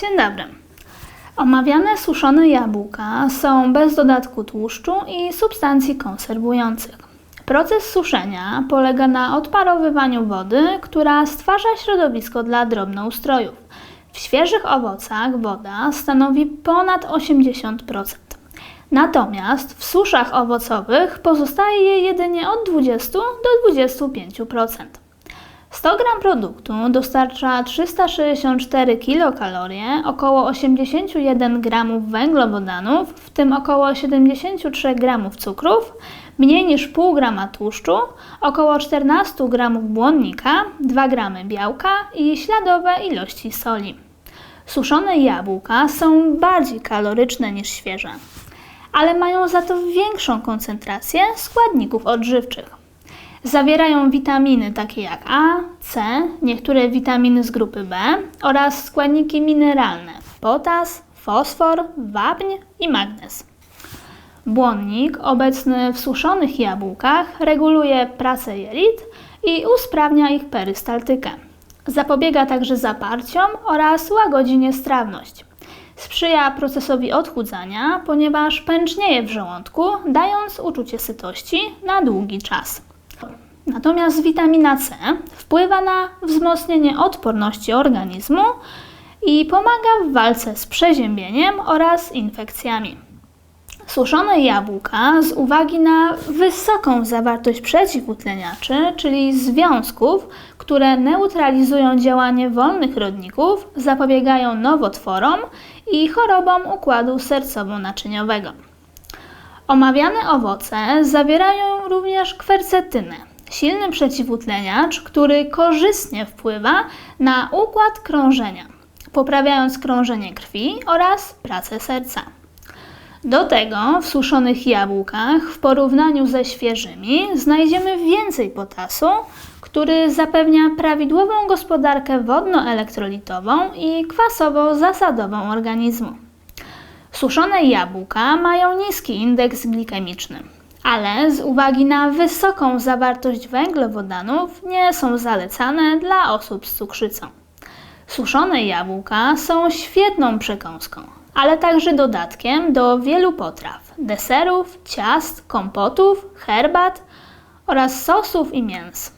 Dzień dobry. Omawiane suszone jabłka są bez dodatku tłuszczu i substancji konserwujących. Proces suszenia polega na odparowywaniu wody, która stwarza środowisko dla drobnoustrojów. W świeżych owocach woda stanowi ponad 80%. Natomiast w suszach owocowych pozostaje jedynie od 20 do 25%. 100 g produktu dostarcza 364 kilokalorie, około 81 g węglowodanów, w tym około 73 g cukrów, mniej niż pół grama tłuszczu, około 14 g błonnika, 2 g białka i śladowe ilości soli. Suszone jabłka są bardziej kaloryczne niż świeże, ale mają za to większą koncentrację składników odżywczych. Zawierają witaminy takie jak A, C, niektóre witaminy z grupy B oraz składniki mineralne potas, fosfor, wapń i magnez. Błonnik obecny w suszonych jabłkach reguluje pracę jelit i usprawnia ich perystaltykę. Zapobiega także zaparciom oraz łagodzi niestrawność. Sprzyja procesowi odchudzania, ponieważ pęcznieje w żołądku, dając uczucie sytości na długi czas. Natomiast witamina C wpływa na wzmocnienie odporności organizmu i pomaga w walce z przeziębieniem oraz infekcjami. Suszone jabłka z uwagi na wysoką zawartość przeciwutleniaczy, czyli związków, które neutralizują działanie wolnych rodników, zapobiegają nowotworom i chorobom układu sercowo-naczyniowego. Omawiane owoce zawierają również kwercetynę, silny przeciwutleniacz, który korzystnie wpływa na układ krążenia, poprawiając krążenie krwi oraz pracę serca. Do tego w suszonych jabłkach w porównaniu ze świeżymi znajdziemy więcej potasu, który zapewnia prawidłową gospodarkę wodnoelektrolitową i kwasowo-zasadową organizmu. Suszone jabłka mają niski indeks glikemiczny, ale z uwagi na wysoką zawartość węglowodanów nie są zalecane dla osób z cukrzycą. Suszone jabłka są świetną przekąską, ale także dodatkiem do wielu potraw, deserów, ciast, kompotów, herbat oraz sosów i mięs.